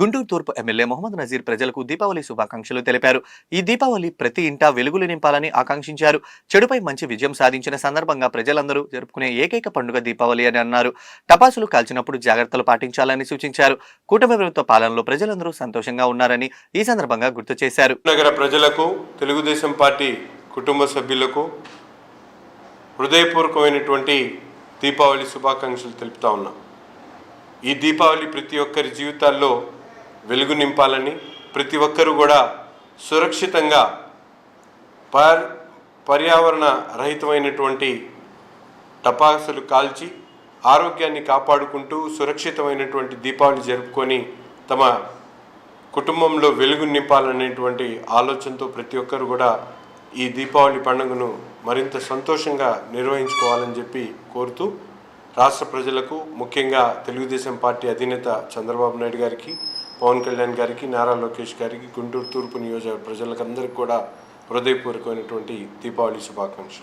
గుంటూరు తూర్పు ఎమ్మెల్యే మొహమ్మద్ నజీర్ ప్రజలకు దీపావళి శుభాకాంక్షలు తెలిపారు. ఈ దీపావళి ప్రతి ఇంటా వెలుగులు నింపాలని ఆకాంక్షించారు. చెడుపై మంచి విజయం సాధించిన సందర్భంగా ప్రజలందరూ జరుపుకునే ఏకైక పండుగ దీపావళి అని అన్నారు. టపాసులు కాల్చినప్పుడు జాగ్రత్తలు పాటించాలని సూచించారు. కూటమి ప్రభుత్వ పాలనలో ప్రజలందరూ సంతోషంగా ఉన్నారని ఈ సందర్భంగా గుర్తు చేశారు. నగర ప్రజలకు తెలుగుదేశం పార్టీ కుటుంబ సభ్యులకు హృదయపూర్వకమైనటువంటి దీపావళి శుభాకాంక్షలు తెలుపుతా ఉన్నాం. ఈ దీపావళి ప్రతి ఒక్కరి జీవితాల్లో వెలుగు నింపాలని ప్రతి ఒక్కరూ కూడా సురక్షితంగా పర్ పర్యావరణ రహితమైనటువంటి టపాసులు కాల్చి ఆరోగ్యాన్ని కాపాడుకుంటూ సురక్షితమైనటువంటి దీపావళి జరుపుకొని తమ కుటుంబంలో వెలుగు నింపాలనేటువంటి ఆలోచనతో ప్రతి ఒక్కరు కూడా ఈ దీపావళి పండుగను మరింత సంతోషంగా నిర్వహించుకోవాలని చెప్పి కోరుతూ రాష్ట్ర ప్రజలకు ముఖ్యంగా తెలుగుదేశం పార్టీ అధినేత చంద్రబాబు నాయుడు గారికి పవన్ కళ్యాణ్ గారికి నారా లోకేష్ గారికి గుంటూరు తూర్పు నియోజక ప్రజలకందరికీ కూడా హృదయపూర్వకమైనటువంటి దీపావళి శుభాకాంక్షలు.